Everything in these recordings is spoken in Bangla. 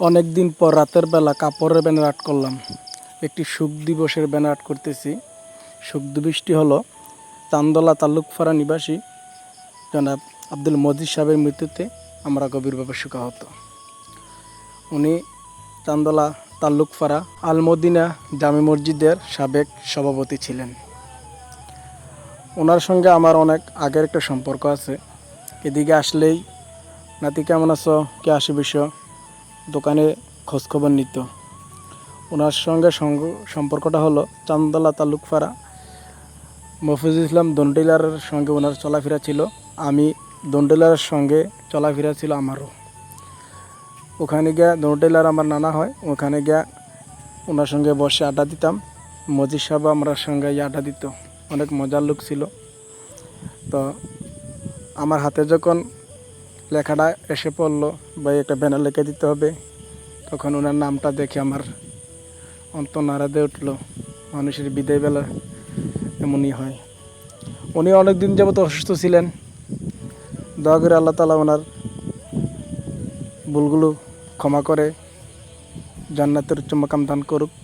অনেক দিন পর রাতের বেলা কাপড়ের ব্যানার আর্ট করলাম। একটি সুখ দিবসের ব্যানার আর্ট করতেছি। সুখ দিবসটি হলো চান্দলা তালুকফাড়া নিবাসী জনাব আব্দুল মজিদ সাহেবের মৃত্যুতে আমরা গভীরভাবে শোকাহত। উনি চান্দলা তাল্লুকফাড়া আলমদিনা জামে মসজিদের সাবেক সভাপতি ছিলেন। ওনার সঙ্গে আমার অনেক আগের একটা সম্পর্ক আছে। এদিকে আসলেই, নাতি কেমন আছো? কে আসে বিষয় দোকানে খোঁজখবর নিত। ওনার সঙ্গে সম্পর্কটা হলো চান্দলা তালুকপাড়া। মফিজুল ইসলাম দন্ডিলারের সঙ্গে ওনার চলাফেরা ছিল। আমি দন্ডিলারের সঙ্গে চলাফেরা ছিল আমারও। ওখানে গিয়া দন্ডিলার আমার নানা হয়। ওখানে গিয়া ওনার সঙ্গে বসে আড্ডা দিতাম। মজিদ সাহেব আমার সঙ্গে আড্ডা দিত। অনেক মজার লোক ছিল। তো আমার হাতে যখন লেখাটা এসে পড়ল বা একটা ব্যানার লিখে দিতে হবে। তখন ওনার নামটা দেখে আমার অন্ত নাড়াতে উঠল, মানুষের বিদায় বেলা এমনই হয়। উনি অনেক দিন যাবত অসুস্থ ছিলেন। দয়া করে আল্লাহ তালা ওনার ভুলগুলো ক্ষমা করে, জান্নাতের উচ্চ মাকাম দান করুক।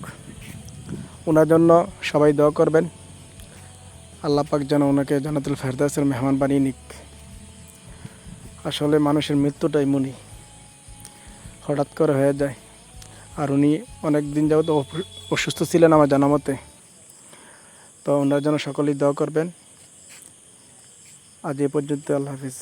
ওনার জন্য সবাই দোয়া করবেন। আল্লাহ পাক যেন ওনাকে জান্নাতুল ফেরদাসের মেহমান বানিয়ে নিক। আসলে মানুষের মৃত্যুটাই মনি। হঠাৎ করে হয়ে যায়। আর উনি অনেক দিন যাবত অসু- অসুস্থ ছিলেন আমার জানা মতে। তো ওনার জন্য সকলেই দোয়া করবেন। আজ এ পর্যন্ত আল্লাহ হাফিজ।